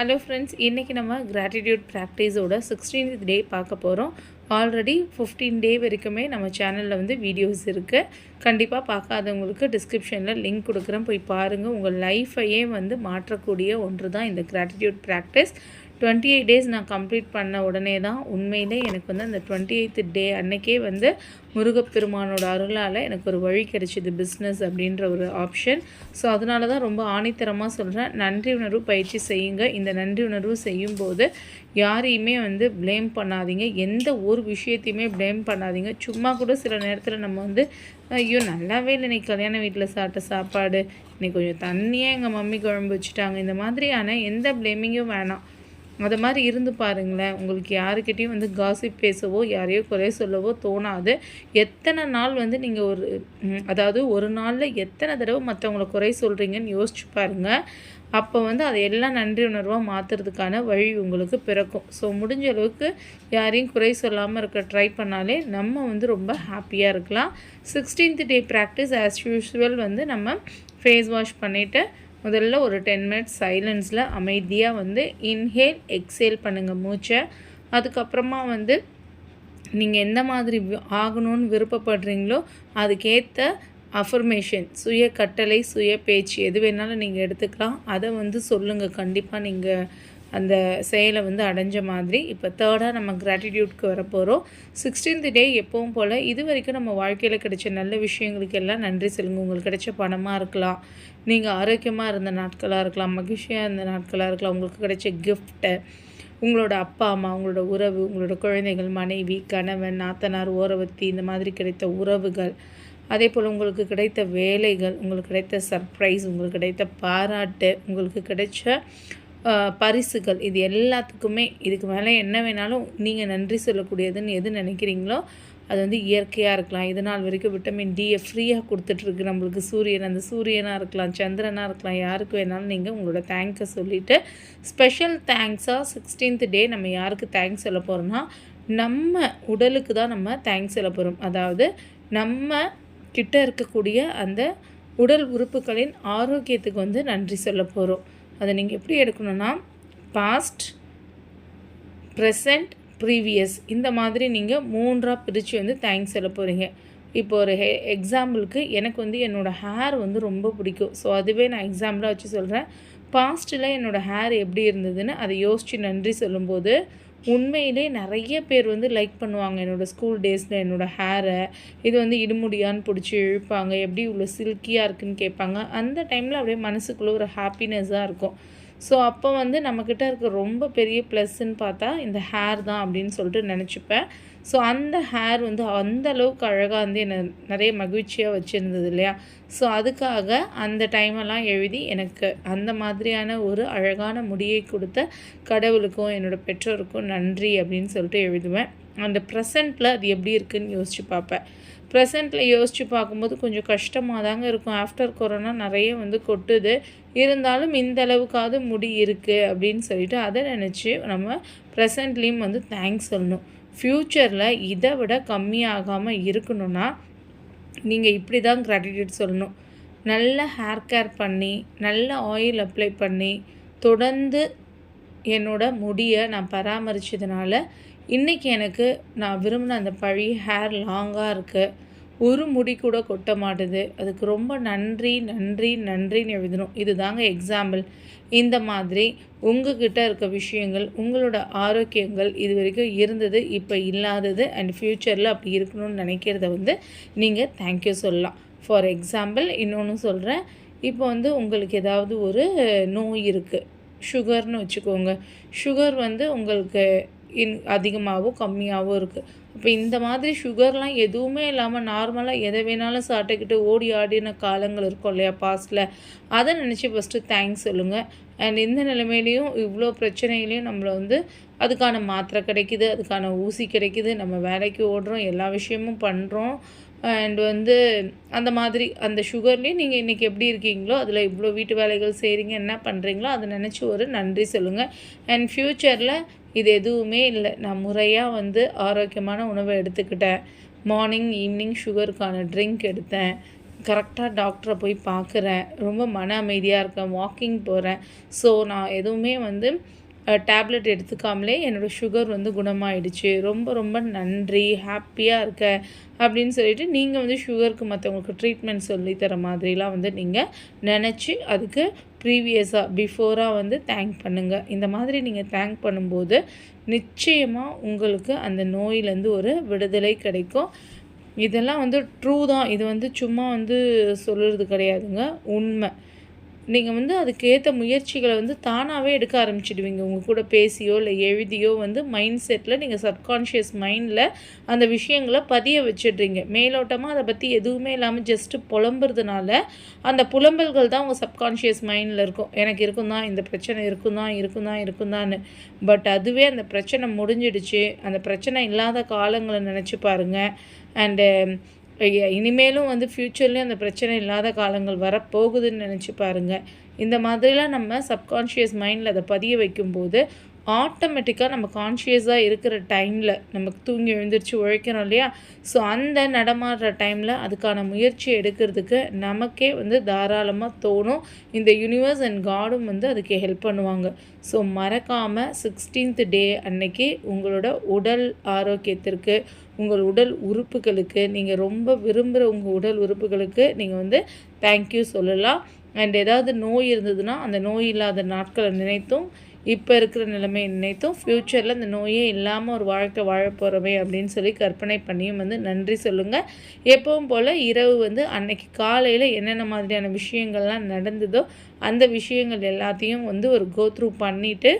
Hello friends இன்றைக்கி நம்ம gratitude ப்ராக்டிஸோட sixteenth டே பார்க்க போகிறோம் ஆல்ரெடி ஃபிஃப்டீன் டே வரைக்குமே நம்ம சேனலில் வந்து வீடியோஸ் இருக்குது கண்டிப்பாக பார்க்காதவங்களுக்கு டிஸ்கிரிப்ஷனில் லிங்க் கொடுக்குறேன். போய் பாருங்கள் உங்கள் லைஃப்பையே வந்து மாற்றக்கூடிய ஒன்று தான் இந்த gratitude practice twenty eight days நான் கம்ப்ளீட் பண்ண உடனே தான் உண்மையிலே எனக்கு வந்து அந்த டுவெண்ட்டி எயித்து டே அன்னைக்கே வந்து முருகப்பெருமானோட அருளால் எனக்கு ஒரு வழி கிடைச்சிது பிஸ்னஸ் அப்படின்ற ஒரு ஆப்ஷன் ஸோ அதனால தான் ரொம்ப ஆணித்தரமாக சொல்கிறேன் நன்றி உணர்வு பயிற்சி செய்யுங்க. இந்த நன்றி உணர்வு செய்யும்போது யாரையுமே வந்து ப்ளேம் பண்ணாதீங்க. எந்த ஒரு விஷயத்தையுமே ப்ளேம் பண்ணாதீங்க. சும்மா கூட சில நேரத்தில் நம்ம வந்து ஐயோ நல்லாவே இல்லை. இன்னைக்கு கல்யாண வீட்டில் சாப்பிட்ட சாப்பாடு இன்னைக்கு கொஞ்சம் தண்ணியாக எங்கள் மம்மி குழம்பு வச்சுட்டாங்க. இந்த மாதிரியான எந்த ப்ளேமிங்கும் வேணாம். அது மாதிரி இருந்து பாருங்களேன். உங்களுக்கு யாருக்கிட்டேயும் வந்து காசிப் பேசவோ யாரையோ குறை சொல்லவோ தோணாது. எத்தனை நாள் வந்து நீங்கள் ஒரு அதாவது ஒரு நாளில் எத்தனை தடவை மற்றவங்கள குறை சொல்கிறீங்கன்னு யோசிச்சு பாருங்கள் அப்போ வந்து அதை எல்லாம் நன்றி உணர்வாக மாற்றுறதுக்கான வழி உங்களுக்கு பிறக்கும். ஸோ முடிஞ்ச அளவுக்கு யாரையும் குறை சொல்லாமல் இருக்க ட்ரை பண்ணாலே நம்ம வந்து ரொம்ப ஹாப்பியாக இருக்கலாம். Sixteenth day practice as usual வந்து நம்ம ஃபேஸ் வாஷ் பண்ணிவிட்டு முதல்ல ஒரு டென் மினிட்ஸ் சைலன்ஸில் அமைதியாக வந்து இன்ஹேல் எக்ஸேல் பண்ணுங்கள் மூச்சை. அதுக்கப்புறமா வந்து நீங்கள் எந்த மாதிரி ஆகணும்னு விருப்பப்படுறீங்களோ அதுக்கேற்ற அஃபர்மேஷன் சுய கட்டளை சுய பேச்சு எது வேணாலும் நீங்கள் எடுத்துக்கலாம். அதை வந்து சொல்லுங்கள் கண்டிப்பாக நீங்கள் அந்த செயலை வந்து அடைஞ்ச மாதிரி இப்போ தேர்டாக நம்ம கிராட்டிடியூட்க்கு வர போகிறோம் சிக்ஸ்டீன்த் டே எப்பவும் போல் இது வரைக்கும் நம்ம வாழ்க்கையில் கிடைச்ச நல்ல விஷயங்களுக்கு எல்லாம் நன்றி சொல்லுங்கள் உங்களுக்கு கிடைச்ச பணமாக இருக்கலாம். நீங்கள் ஆரோக்கியமாக இருந்த நாட்களாக இருக்கலாம். மகிழ்ச்சியாக இருந்த நாட்களாக இருக்கலாம். உங்களுக்கு கிடைச்ச கிஃப்ட்டு உங்களோட அப்பா அம்மா உங்களோட உறவு உங்களோட குழந்தைகள் மனைவி கணவன் நாத்தனார் ஓரவத்தி இந்த மாதிரி கிடைத்த உறவுகள் அதே போல் உங்களுக்கு கிடைத்த வேலைகள் உங்களுக்கு கிடைத்த சர்ப்ரைஸ் உங்களுக்கு கிடைத்த பாராட்டு உங்களுக்கு கிடைச்ச பரிசுகள். இது எல்லாத்துக்குமே இதுக்கு மேலே என்ன வேணாலும் நீங்கள் நன்றி சொல்லக்கூடியதுன்னு எது நினைக்கிறீங்களோ அது வந்து இயற்கையாக இருக்கலாம். இது நாள் வரைக்கும் விட்டமின் டியை ஃப்ரீயாக கொடுத்துட்ருக்கு நம்மளுக்கு சூரியன். அந்த சூரியனாக இருக்கலாம் சந்திரனாக இருக்கலாம் யாருக்கு வேணாலும் நீங்கள் உங்களோட தேங்க்ஸை சொல்லிவிட்டு ஸ்பெஷல் தேங்க்ஸாக சிக்ஸ்டீன்த் டே நம்ம யாருக்கு தேங்க்ஸ் சொல்ல போகிறோம்னா நம்ம உடலுக்கு தான் நம்ம தேங்க்ஸ் சொல்ல போகிறோம் அதாவது நம்ம கிட்ட இருக்கக்கூடிய அந்த உடல் உறுப்புகளின் ஆரோக்கியத்துக்கு வந்து நன்றி சொல்ல போகிறோம் அதை நீங்கள் எப்படி எடுக்கணும்னா பாஸ்ட் ப்ரெசண்ட் ப்ரீவியஸ் இந்த மாதிரி நீங்கள் மூன்றாக பிரித்து வந்து தேங்க்ஸ் சொல்ல போகிறீங்க இப்போ ஒரு ஹே எக்ஸாம்பிளுக்கு எனக்கு வந்து என்னோடய ஹேர் வந்து ரொம்ப பிடிக்கும். ஸோ அதுவே நான் எக்ஸாம்பிளாக வச்சு சொல்கிறேன் பாஸ்ட்டில் என்னோடய ஹேர் எப்படி இருந்ததுன்னு அதை யோசித்து நன்றி சொல்லும்போது உண்மையிலே நிறைய பேர் வந்து லைக் பண்ணுவாங்க. என்னோடய ஸ்கூல் டேஸில் என்னோடய ஹேரை இது வந்து இடுமுடியான்னு பிடிச்சி இழுப்பாங்க. எப்படி இவ்வளோ சில்கியாக இருக்குன்னு கேட்பாங்க. அந்த டைமில் அப்படியே மனசுக்குள்ளே ஒரு ஹாப்பினஸ்ஸாக இருக்கும். ஸோ அப்போ வந்து நம்மக்கிட்ட இருக்க ரொம்ப பெரிய ப்ளஸ்ன்னு பார்த்தா இந்த ஹேர் தான் அப்படின்னு சொல்லிட்டு நினச்சிப்பேன். ஸோ அந்த ஹேர் வந்து அந்த அளவுக்கு அழகாக வந்து என்னை நிறைய மகிழ்ச்சியாக வச்சுருந்தது இல்லையா? ஸோ அதுக்காக அந்த டைமெல்லாம் எழுதி எனக்கு அந்த மாதிரியான ஒரு அழகான முடியை கொடுத்த கடவுளுக்கும் என்னோடய பெற்றோருக்கும் நன்றி அப்படின்னு சொல்லிட்டு எழுதுவேன். அந்த ப்ரெசண்ட்டில் அது எப்படி இருக்குன்னு யோசித்து பார்ப்பேன். ப்ரெசண்ட்டில் யோசித்து பார்க்கும்போது கொஞ்சம் கஷ்டமாக தாங்க இருக்கும். ஆஃப்டர் கொரோனா நிறைய வந்து கொட்டுது. இருந்தாலும் இந்த அளவுக்காவது முடி இருக்குது அப்படின்னு சொல்லிட்டு அதை நினச்சி நம்ம ப்ரெசண்ட்லேயும் வந்து தேங்க்ஸ் சொல்லணும். ஃப்யூச்சரில் இதை விட கம்மியாகாமல் இருக்கணும்னா நீங்கள் இப்படி தான் கிராட்டிடியூட் சொல்லணும். நல்ல ஹேர் கேர் பண்ணி நல்ல ஆயில் அப்ளை பண்ணி தொடர்ந்து என்னோட முடியை நான் பராமரித்ததுனால இன்றைக்கி எனக்கு நான் விரும்பின அந்த பழைய ஹேர் லாங்காக இருக்குது ஒரு முடி கூட கொட்ட மாட்டுது. அதுக்கு ரொம்ப நன்றி நன்றி நன்றின்னு எழுதணும். இது தாங்க எக்ஸாம்பிள் இந்த மாதிரி உங்ககிட்ட இருக்க விஷயங்கள் உங்களோட ஆரோக்கியங்கள் இது வரைக்கும் இருந்தது இப்போ இல்லாதது அண்ட் ஃப்யூச்சரில் அப்படி இருக்கணும்னு நினைக்கிறத வந்து நீங்கள் தேங்க்யூ சொல்லலாம். ஃபார் எக்ஸாம்பிள் இன்னொன்று சொல்கிறேன் இப்போ வந்து உங்களுக்கு ஏதாவது ஒரு நோய் இருக்குது சுகர்னு வச்சுக்கோங்க. சுகர் வந்து உங்களுக்கு இன் அதிகமாகவோ கம்மியாகவோ இருக்குது இப்போ இந்த மாதிரி சுகர்லாம் எதுவுமே இல்லாமல் நார்மலாக எதை வேணாலும் சாப்பிட்டுக்கிட்டு ஓடி ஆடின காலங்கள் இருக்கும் இல்லையா பாஸ்டில் அதை நினச்சி ஃபஸ்ட்டு தேங்க்ஸ் சொல்லுங்கள் அண்ட் இந்த நிலைமையிலையும் இவ்வளோ பிரச்சனையிலையும் நம்மளை வந்து அதுக்கான மாத்திரை கிடைக்குது அதுக்கான ஊசி கிடைக்குது நம்ம வேலைக்கு ஓடுறோம் எல்லா விஷயமும் பண்ணுறோம் அண்ட் வந்து அந்த மாதிரி அந்த சுகர்லேயும் நீங்கள் இன்றைக்கி எப்படி இருக்கீங்களோ அதில் இவ்வளோ வீட்டு வேலைகள் செய்கிறீங்க என்ன பண்ணுறீங்களோ அதை நினச்சி ஒரு நன்றி சொல்லுங்கள் அண்ட் ஃப்யூச்சரில் இது எதுவுமே இல்லை. நான் முறையாக வந்து ஆரோக்கியமான உணவை எடுத்துக்கிட்டேன். மார்னிங் ஈவினிங் சுகருக்கான ட்ரிங்க் எடுத்தேன். கரெக்டாக டாக்டரை போய் பார்க்குறேன் ரொம்ப மன அமைதியாக இருக்கேன். வாக்கிங் போகிறேன் ஸோ நான் எதுவுமே வந்து டேப்லெட் எடுத்துக்காமலே என்னோடய சுகர் வந்து குணமாயிடுச்சு. ரொம்ப ரொம்ப நன்றி. ஹாப்பியாக இருக்க அப்படின்னு சொல்லிட்டு நீங்கள் வந்து சுகருக்கு மற்றவங்களுக்கு ட்ரீட்மெண்ட் சொல்லி தர மாதிரிலாம் வந்து நீங்கள் நினச்சி அதுக்கு ப்ரீவியஸாக பிஃபோராக வந்து தேங்க் பண்ணுங்கள் இந்த மாதிரி நீங்கள் தேங்க் பண்ணும்போது நிச்சயமாக உங்களுக்கு அந்த நோயிலேருந்து ஒரு விடுதலை கிடைக்கும். இதெல்லாம் வந்து ட்ரூ தான். இது வந்து சும்மா வந்து சொல்கிறது கிடையாதுங்க. உண்மை. நீங்கள் வந்து அதுக்கேற்ற முயற்சிகளை வந்து தானாகவே எடுக்க ஆரம்பிச்சிடுவீங்க. உங்கள் கூட பேசியோ இல்லை எழுதியோ வந்து மைண்ட் செட்டில் நீங்கள் சப்கான்ஷியஸ் மைண்டில் அந்த விஷயங்களை பதிய வச்சிடுறீங்க. மேலோட்டமாக அதை பற்றி எதுவுமே இல்லாமல் ஜஸ்ட்டு புலம்புறதுனால அந்த புலம்பல்கள் தான் உங்கள் சப்கான்ஷியஸ் மைண்டில் இருக்கும். எனக்கு இருக்கும் தான் இந்த பிரச்சனை இருக்கும் தான் இருக்கும் தான் இருக்கும் தான் பட் அதுவே அந்த பிரச்சனை முடிஞ்சிடுச்சு. அந்த பிரச்சனை இல்லாத காலங்களை நினச்சி பாருங்கள் அண்டு இனிமேலும் வந்து ஃப்யூச்சர்லேயும் அந்த பிரச்சனை இல்லாத காலங்கள் வரப்போகுதுன்னு நினச்சி பாருங்கள் இந்த மாதிரிலாம் நம்ம சப்கான்ஷியஸ் மைண்டில் அதை பதிய வைக்கும்போது ஆட்டோமேட்டிக்காக நம்ம கான்ஷியஸாக இருக்கிற டைமில் நமக்கு தூங்கி எழுந்திரிச்சு உழைக்கிறோம் இல்லையா? ஸோ அந்த நடமாடுற டைமில் அதுக்கான முயற்சி எடுக்கிறதுக்கு நமக்கே வந்து தாராளமாக தோணும். இந்த யூனிவர்ஸ் அண்ட் காடும் வந்து அதுக்கு ஹெல்ப் பண்ணுவாங்க. ஸோ மறக்காமல் சிக்ஸ்டீன்த் டே அன்னைக்கு உங்களோட உடல் ஆரோக்கியத்திற்கு உங்கள் உடல் உறுப்புகளுக்கு நீங்கள் ரொம்ப விரும்புகிற உங்கள் உடல் உறுப்புகளுக்கு நீங்கள் வந்து தேங்க்யூ சொல்லலாம். அண்ட் ஏதாவது நோய் இருந்ததுன்னா அந்த நோய் இல்லாத நாட்களை நினைத்தும் இப்போ இருக்கிற நிலைமை நினைத்தும் ஃப்யூச்சரில் இந்த நோயே இல்லாமல் ஒரு வாழ்க்கை வாழ போகிறவே அப்படின்னு சொல்லி கற்பனை பண்ணியும் வந்து நன்றி சொல்லுங்கள் எப்பவும் போல் இரவு வந்து அன்னைக்கு காலையில் என்னென்ன மாதிரியான விஷயங்கள்லாம் நடந்ததோ அந்த விஷயங்கள் எல்லாத்தையும் வந்து ஒரு கோத்ரூ பண்ணிவிட்டு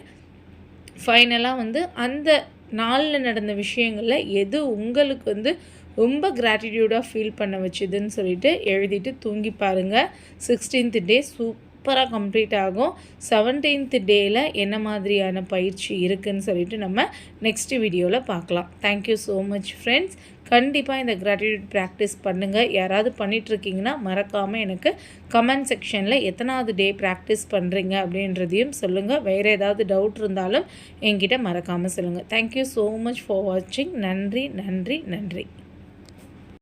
ஃபைனலாக வந்து அந்த நாளில் நடந்த விஷயங்களில் எது உங்களுக்கு வந்து ரொம்ப கிராட்டிடியூடாக ஃபீல் பண்ண வச்சுதுன்னு சொல்லிட்டு எழுதிட்டு தூங்கி பாருங்கள் சிக்ஸ்டீன்த் டே சூப் சூப்பராக கம்ப்ளீட் ஆகும். செவன்டீன்த் டேயில் என்ன மாதிரியான பயிற்சி இருக்குதுன்னு சொல்லிட்டு நம்ம நெக்ஸ்ட் வீடியோவில் பார்க்கலாம். தேங்க்யூ ஸோ மச் ஃப்ரெண்ட்ஸ் கண்டிப்பாக இந்த கிராட்டிடியூட் ப்ராக்டிஸ் பண்ணுங்கள் யாராவது பண்ணிகிட்ருக்கீங்கன்னா மறக்காமல் எனக்கு கமெண்ட் செக்ஷனில் எத்தனாவது டே ப்ராக்டிஸ் பண்ணுறீங்க அப்படின்றதையும் சொல்லுங்கள் வேறு ஏதாவது டவுட் இருந்தாலும் என்கிட்ட மறக்காமல் சொல்லுங்கள் தேங்க்யூ ஸோ மச் ஃபார் வாட்சிங் நன்றி நன்றி நன்றி.